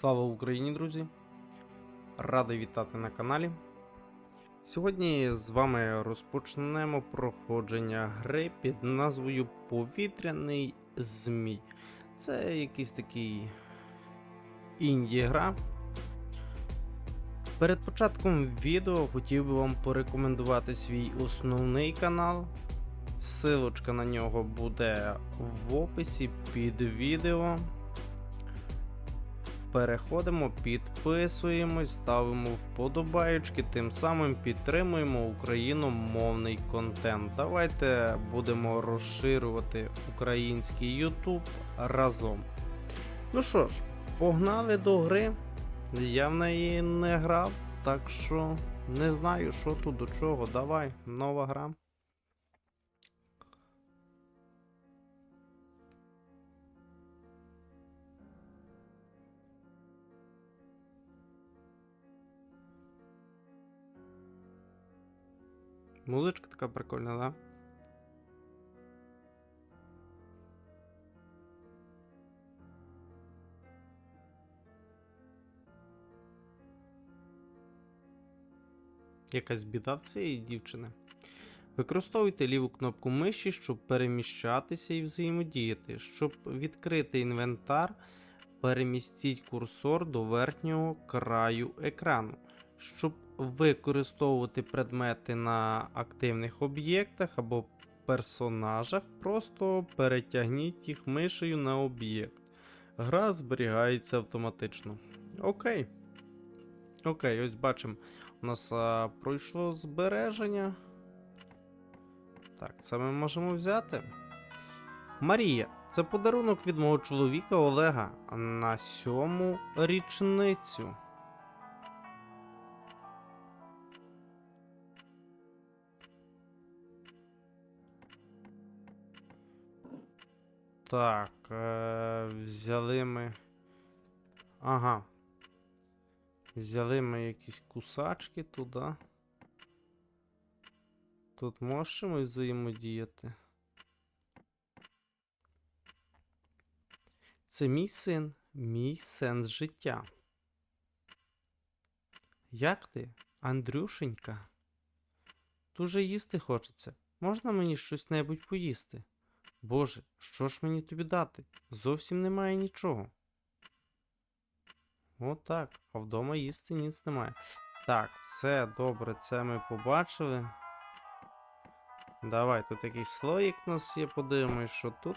Слава Україні, друзі! Радий вітати на каналі. Сьогодні з вами розпочнемо проходження гри під назвою Повітряний Змій. Це якийсь такий інді-гра. Перед початком відео хотів би вам порекомендувати свій основний канал. Силочка на нього буде в описі під відео. Переходимо, підписуємось, ставимо вподобаючки, тим самим підтримуємо україномовний контент. Давайте будемо розширювати український YouTube разом. Ну що ж, погнали до гри. Я в неї не грав, так що не знаю, що тут до чого. Давай, нова гра. Музичка така прикольна, да? Якась біда в цієї дівчини. Використовуйте ліву кнопку миші, щоб переміщатися і взаємодіяти. Щоб відкрити інвентар, перемістіть курсор до верхнього краю екрану. Щоб використовувати предмети на активних об'єктах або персонажах, просто перетягніть їх мишею на об'єкт. Гра зберігається автоматично. Окей. Окей, ось бачимо. У нас а, пройшло збереження. Так, це ми можемо взяти. Марія, це подарунок від мого чоловіка Олега на сьому річницю. Так, е, взяли ми. Ага. Взяли ми якісь кусачки туди. Тут можемо взаємодіяти. Це мій син, мій сенс життя. Як ти, Андрюшенька? Дуже їсти хочеться. Можна мені щось небудь поїсти? Боже, що ж мені тобі дати? Зовсім немає нічого. Отак. А вдома їсти ніц немає. Так, все добре, це ми побачили. Давай, тут якийсь слоїк у нас є, подивимось, що тут.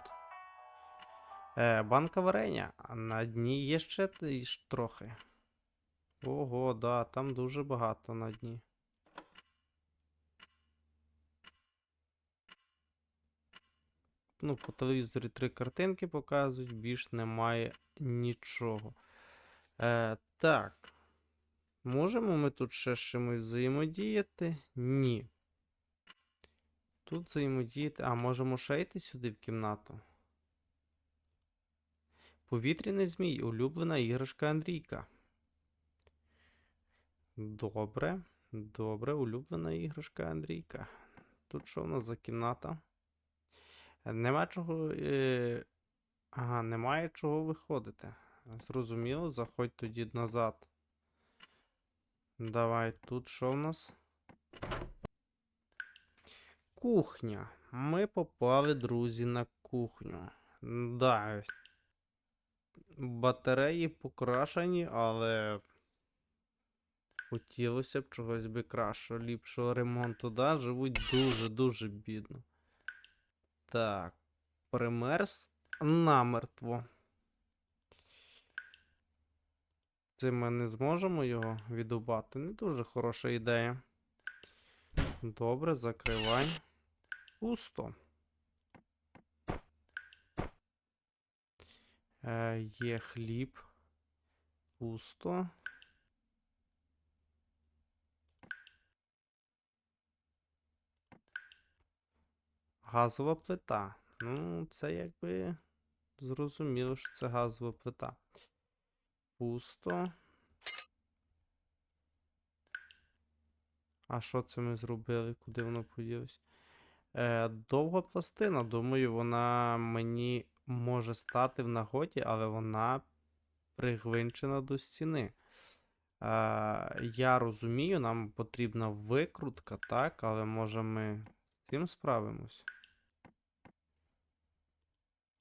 Е, банка варення, а на дні є ще трохи. Ого, да, там дуже багато на дні. Ну, по телевізорі три картинки показують, більш немає нічого. Е, так. Можемо ми тут ще з чимось взаємодіяти? Ні. Тут взаємодіяти. А, можемо ще йти сюди в кімнату. Повітряний змій, улюблена іграшка Андрійка. Добре. Добре, улюблена іграшка Андрійка. Тут що в нас за кімната? Нема чого. Е... Ага, немає чого виходити. Зрозуміло, заходь тоді назад. Давай, тут що в нас? Кухня. Ми попали, друзі, на кухню. Да. Батареї покрашені, але. Хотілося б чогось би кращого, ліпшого ремонту, да? Живуть дуже-дуже бідно. Так. Примерз намертво. Цим ми не зможемо його відубати. Не дуже хороша ідея. Добре, закривай. Пусто. Е, є хліб. Пусто. Газова плита. Ну, це якби зрозуміло, що це газова плита. Пусто. А що це ми зробили? Куди воно поділось? Е, довга пластина. Думаю, вона мені може стати в нагоді, але вона пригвинчена до стіни. Е, я розумію, нам потрібна викрутка, так, але може ми цим справимось.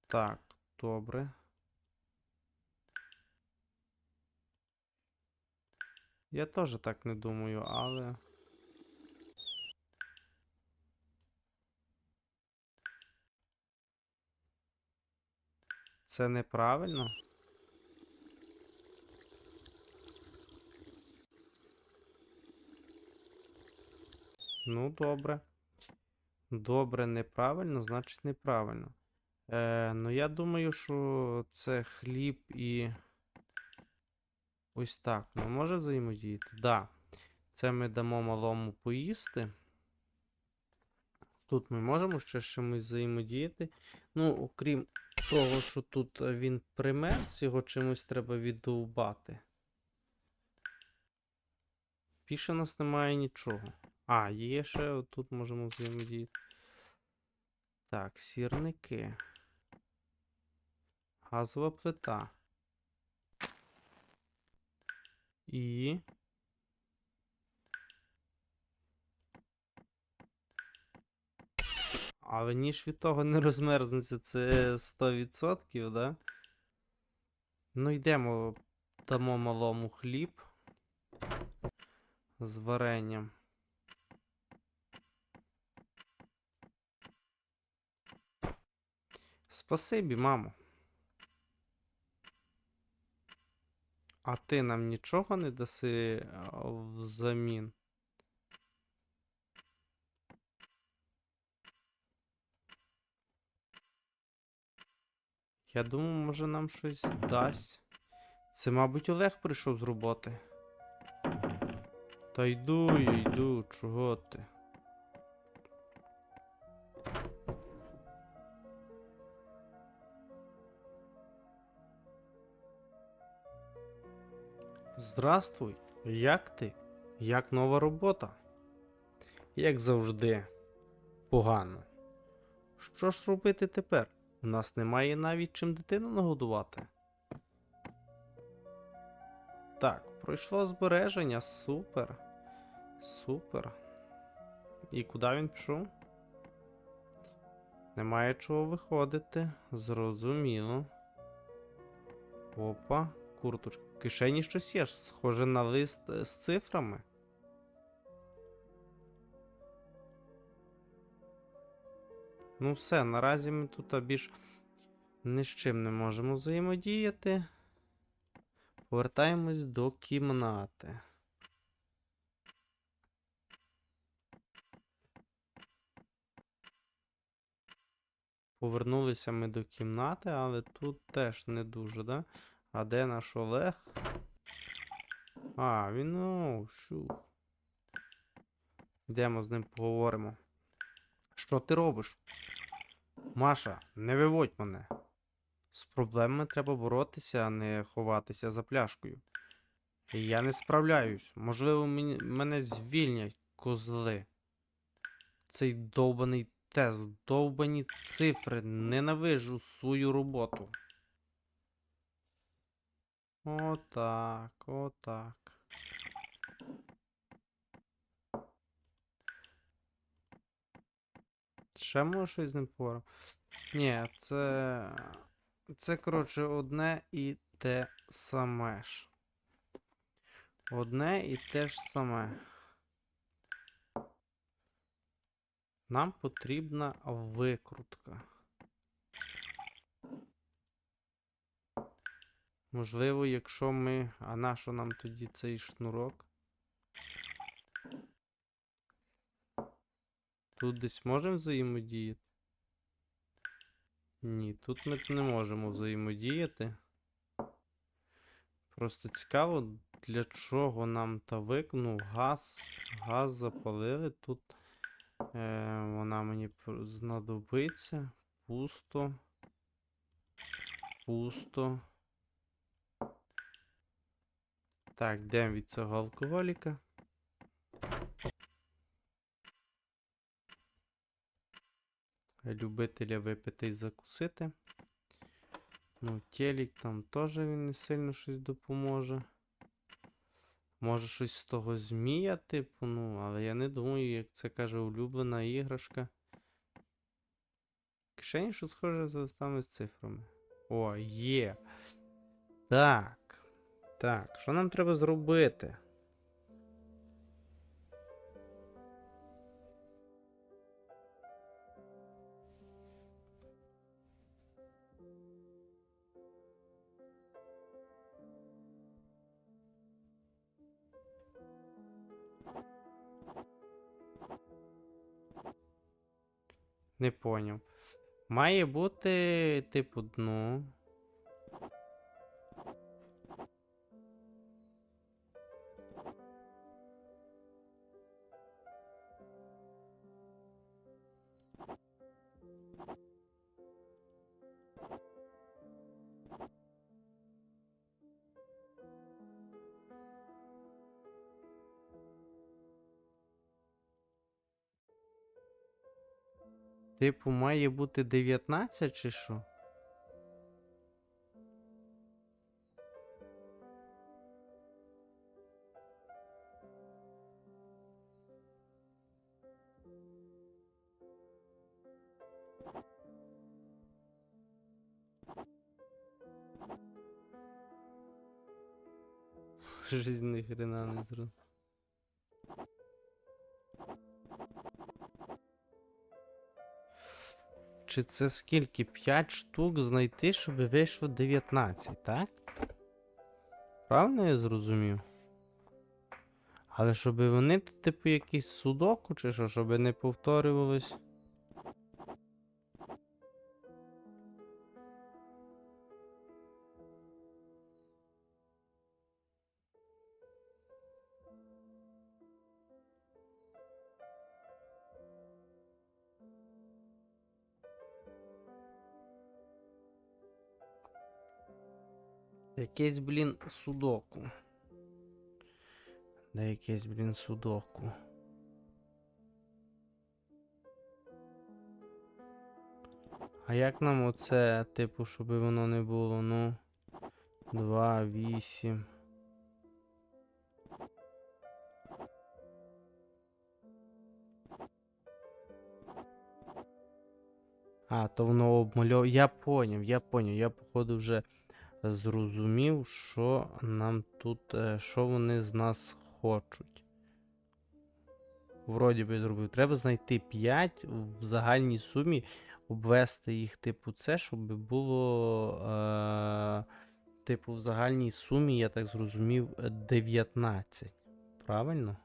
Так, добре. Я теж так не думаю, але. Це неправильно. Ну, добре. Добре, неправильно, значить неправильно. Е, ну, я думаю, що це хліб і. Ось так. Ну, може взаємодіяти? Да. Це ми дамо малому поїсти. Тут ми можемо ще чимось взаємодіяти. Ну, окрім того, що тут е, він примерз, його чимось треба віддовбати. Більше у нас немає нічого. А, є ще тут можемо взаємодіяти. Так, сірники. Газова плита. І. Але ніж від того не розмерзнеться, це 100%, да? Ну, йдемо, дамо малому хліб з варенням. Спасибі, мамо. А ти нам нічого не даси взамін? Я думаю, може нам щось дасть. Це, мабуть, Олег прийшов з роботи. Та йду, я йду, чого ти? Здравствуй, як ти? Як нова робота? Як завжди, погано. Що ж робити тепер? У нас немає навіть чим дитину нагодувати. Так, пройшло збереження, супер. Супер. І куди він пішов? Немає чого виходити. Зрозуміло. Опа, курточка. Кишені щось є, схоже на лист е, з цифрами. Ну, все, наразі ми тут більш ні з чим не можемо взаємодіяти. Повертаємось до кімнати. Повернулися ми до кімнати, але тут теж не дуже, да? А де наш Олег? А, він ну, щух. Йдемо з ним поговоримо. Що ти робиш? Маша, не виводь мене. З проблемами треба боротися, а не ховатися за пляшкою. Я не справляюсь. Можливо, мені, мене звільнять козли. Цей довбаний тест, довбані цифри. Ненавижу свою роботу. Отак, отак. Ще може щось з ним поговоримо? Ні, це. Це, коротше, одне і те саме ж. Одне і те ж саме. Нам потрібна викрутка. Можливо, якщо ми. А на що нам тоді цей шнурок? Тут десь можемо взаємодіяти? Ні, тут ми не можемо взаємодіяти. Просто цікаво, для чого нам та вик... Ну, газ. Газ запалили. Тут е, вона мені знадобиться. Пусто. Пусто. Так, йдемо від цього алкоголіка. Любителя випити і закусити. Ну, телек там теж він не сильно щось допоможе. Може щось з того змія, типу, ну, але я не думаю, як це каже улюблена іграшка. Кишені, що схоже за листами з цифрами. О, є. Так. Так, що нам треба зробити? Не поняв. Має бути, типу, дно. Типу, має бути 19 чи що? Жизнь ни хрена не зрозумів. Чи це скільки? 5 штук знайти, щоб вийшло 19, так? Правильно я зрозумів? Але щоб вони, типу, якийсь судоку чи що, щоб не повторювалось. Якесь, блін, судоку. Де якесь, блін, судоку. А як нам оце, типу, щоб воно не було, ну. 2, 8. А, то воно обмальовує. Я поняв, я поняв. Я, походу, вже зрозумів, що нам тут, е, що вони з нас хочуть. Вроді би зробив. Треба знайти 5 в загальній сумі, обвести їх, типу, це, щоб було. Е, типу, в загальній сумі, я так зрозумів, е, 19. Правильно?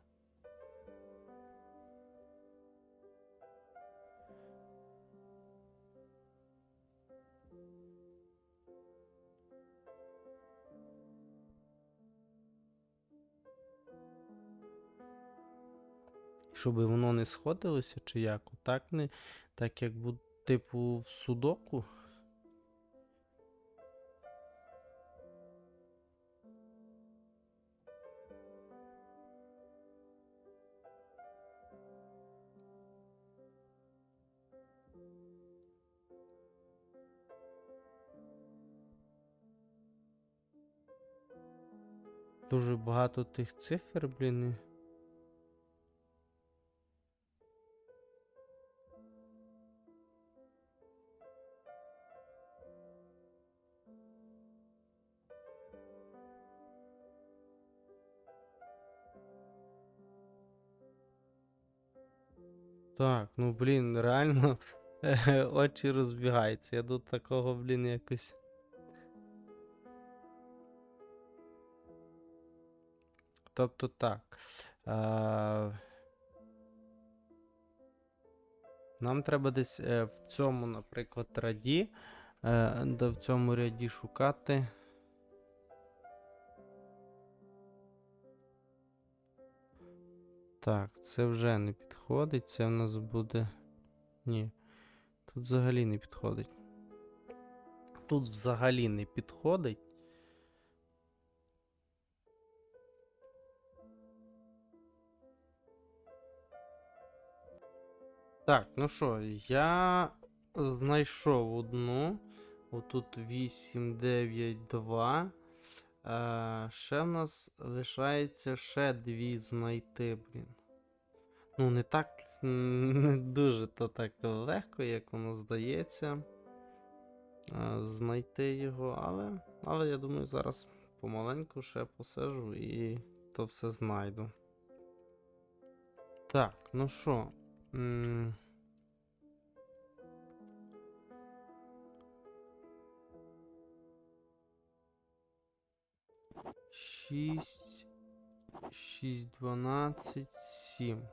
Щоб воно не сходилося, чи як? Так не. Так як типу, в судоку. Дуже багато тих цифр, блін. Ну блін, реально очі розбігаються. Я до такого, блін, якось. Тобто так. Е... Нам треба десь е, в цьому, наприклад, раді, е, в цьому ряді шукати. Так, це вже не підходить. Це в нас буде. Ні. Тут взагалі не підходить. Тут взагалі не підходить. Так, ну що, я знайшов одну. Отут 8, 9, 2. Е, ще в нас лишається ще дві знайти, блін. Ну, не так, не дуже то так легко, як воно здається. Е, знайти його, але, але я думаю, зараз помаленьку ще посижу і то все знайду. Так, ну що. Шість. Шість, дванадцять, сім.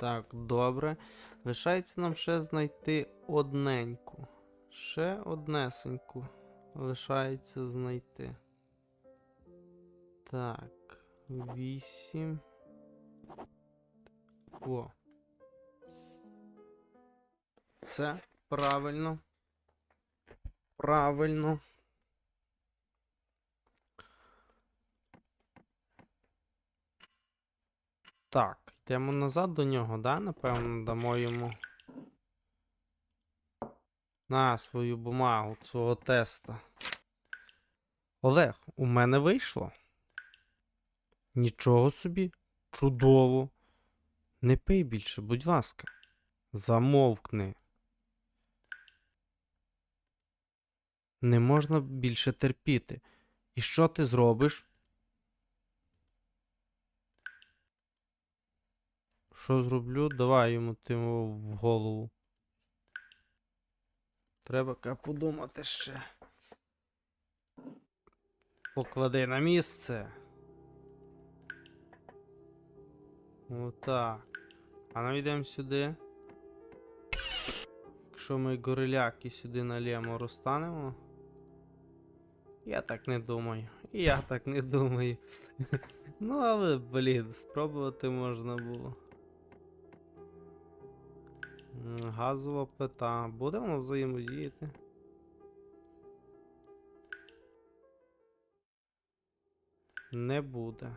Так, добре. Лишається нам ще знайти одненьку. Ще однесеньку. Лишається знайти. Так. Вісім. О. Все правильно. Правильно. Так, йдемо назад до нього, да? Напевно, дамо йому. На свою бумагу свого теста. Олег, у мене вийшло. Нічого собі. Чудово. Не пий більше, будь ласка. Замовкни. Не можна більше терпіти. І що ти зробиш? Що зроблю? Давай йому тимо в голову. Треба ка подумати ще. Поклади на місце. Отак. А ну йдемо сюди. Якщо ми гoriляки сюди налємо розтанемо. Я так не думаю. Я так не думаю. ну, але, блін, спробувати можна було. Газова плита. Буде воно взаємодіяти? Не буде.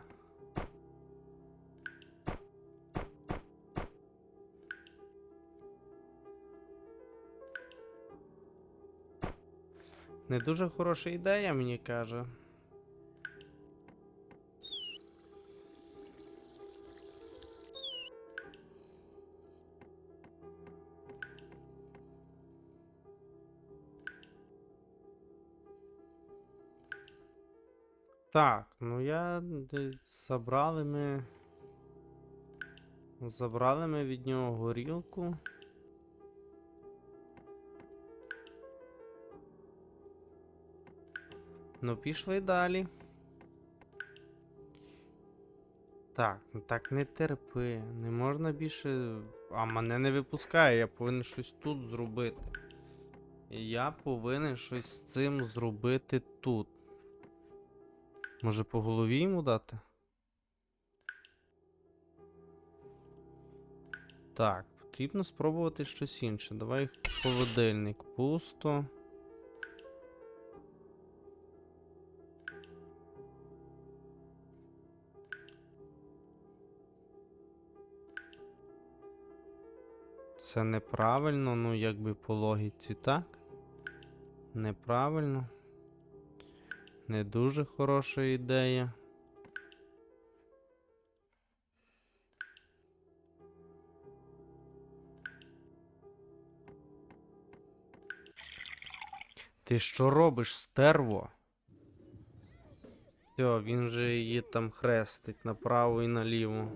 Не дуже хороша ідея, мені каже. Так, ну я забрали ми. Забрали ми від нього горілку. Ну, пішли далі. Так, ну так не терпи. Не можна більше. А мене не випускає, я повинен щось тут зробити. Я повинен щось з цим зробити тут. Може по голові йому дати? Так, потрібно спробувати щось інше. Давай холодильник пусто. Це неправильно, ну якби по логіці так. Неправильно. Не дуже хороша ідея. Ти що робиш, стерво? Все, він же її там хрестить направо і наліво.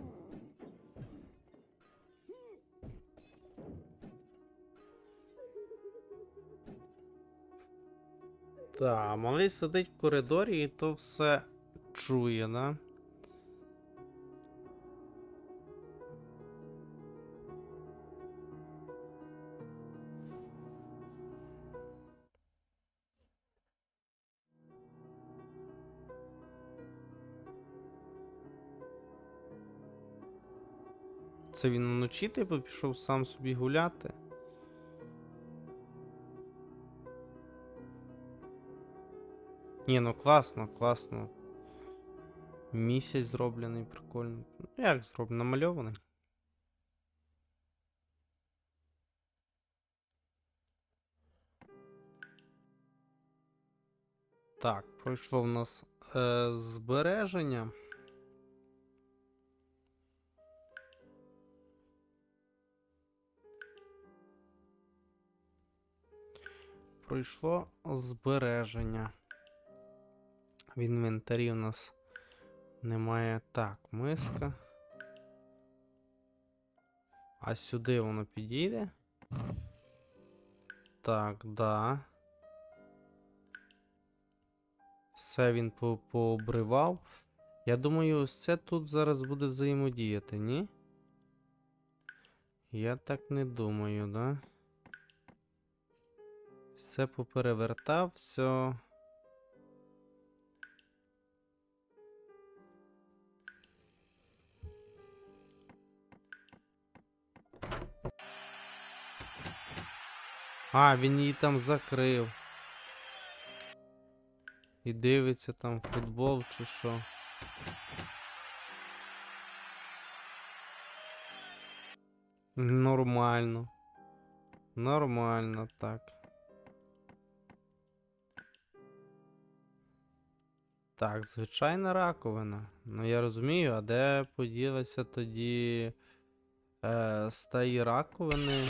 Та, малий сидить в коридорі і то все чує, да? Це він вночі типу пішов сам собі гуляти. Ні, ну класно, класно. Місяць зроблений, прикольно. Ну як зроблений? Намальований. Так, пройшло в нас е, збереження. Пройшло збереження. В інвентарі у нас немає. Так, миска. А сюди воно підійде? Так, да. Все він по- пообривав. Я думаю, ось це тут зараз буде взаємодіяти, ні? Я так не думаю, да? Все поперевертав, все. А, він її там закрив. І дивиться там футбол чи що. Нормально. Нормально, так. Так, звичайна раковина. Ну я розумію, а де поділася тоді е, тієї раковини?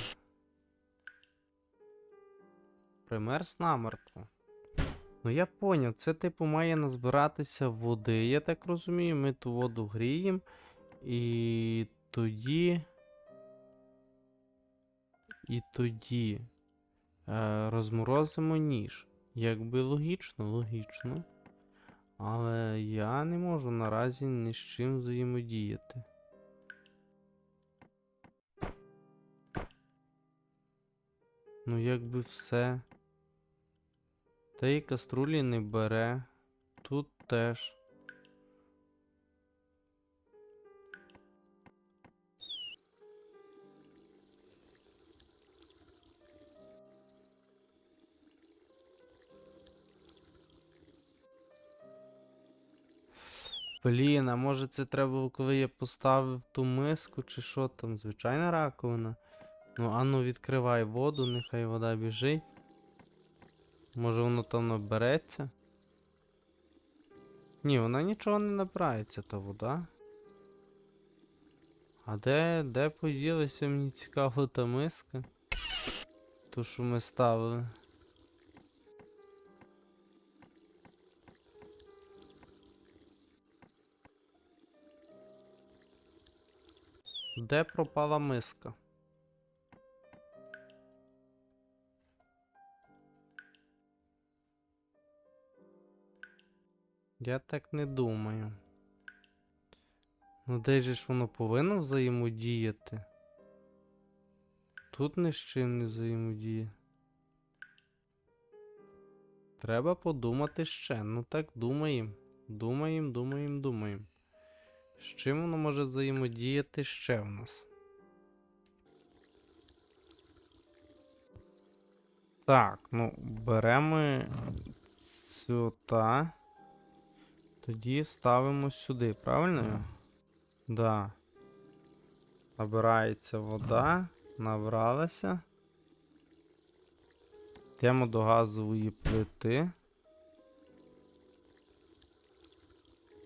Примерз намертво. Ну я поняв, це типу має назбиратися води. Я так розумію, ми ту воду гріємо. І тоді. І тоді е, розморозимо ніж. Якби логічно, логічно. Але я не можу наразі ні з чим взаємодіяти. Ну, якби все. Та і каструлі не бере. Тут теж. Блін, а може це треба коли я поставив ту миску, чи що там, звичайна раковина. Ну, а ну відкривай воду, нехай вода біжить. Може воно там набереться? Ні, вона нічого не набирається, та вода. А де, де поділася, мені цікаво та миска? Ту, що ми ставили. Де пропала миска? Я так не думаю. Ну де же ж воно повинно взаємодіяти? Тут ні з чим не взаємодіє. Треба подумати ще. Ну так думаємо. Думаємо, думаємо, думаємо. З чим воно може взаємодіяти ще в нас? Так, ну, беремо цю та. Тоді ставимо сюди, правильно? Да. Набирається вода, набралася. Йдемо до газової плити.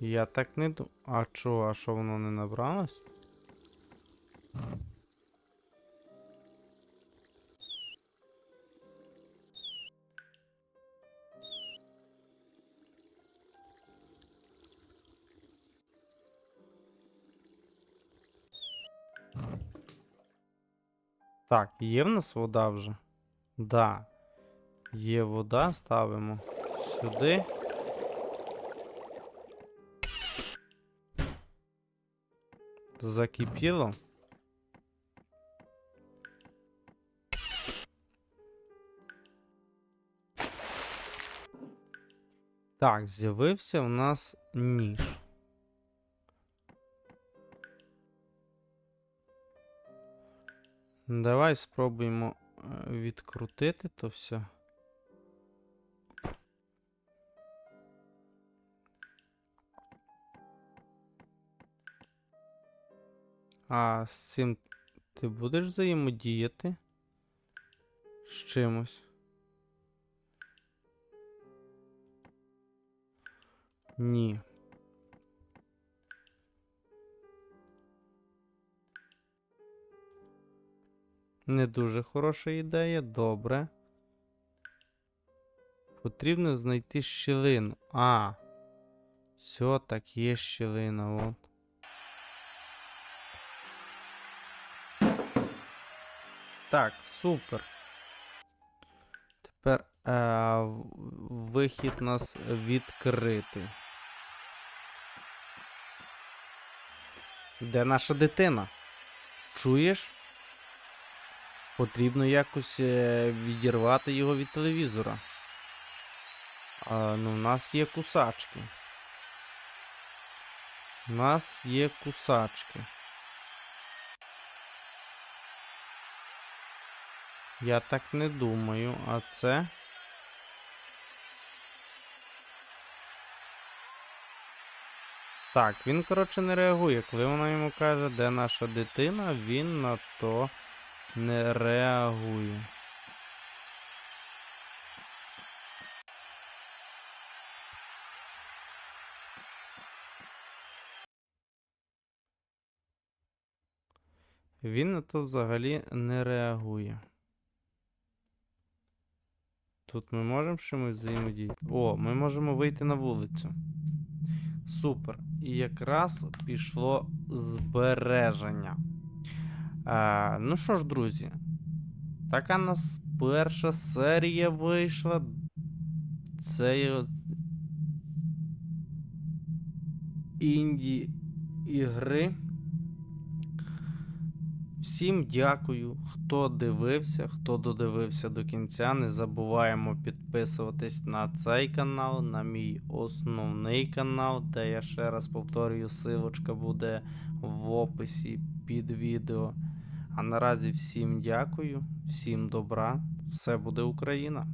Я так не ду. А чо, а що воно не набралось? Так, є в нас вода вже? Да. Є вода, ставимо сюди. Закипіло. Так, з'явився у нас ніж. Давай спробуємо е, відкрутити то все. А з цим ти будеш взаємодіяти з чимось? Ні. Не дуже хороша ідея, добре. Потрібно знайти щілину. А. Все, так є щілина, от. Так, супер. Тепер е, вихід нас відкритий. Де наша дитина? Чуєш? Потрібно якось е, відірвати його від телевізора. А, ну, у нас є кусачки. У нас є кусачки. Я так не думаю, а це. Так, він, коротше, не реагує. Коли вона йому каже, де наша дитина, він на то не реагує. Він на то взагалі не реагує. Тут ми можемо чимось взаємодіяти. О, ми можемо вийти на вулицю. Супер. І якраз пішло збереження. А, ну що ж, друзі, така нас перша серія вийшла. Це інді ігри. Всім дякую, хто дивився, хто додивився до кінця. Не забуваємо підписуватись на цей канал, на мій основний канал, де я ще раз повторюю, силочка буде в описі під відео. А наразі всім дякую, всім добра, все буде Україна!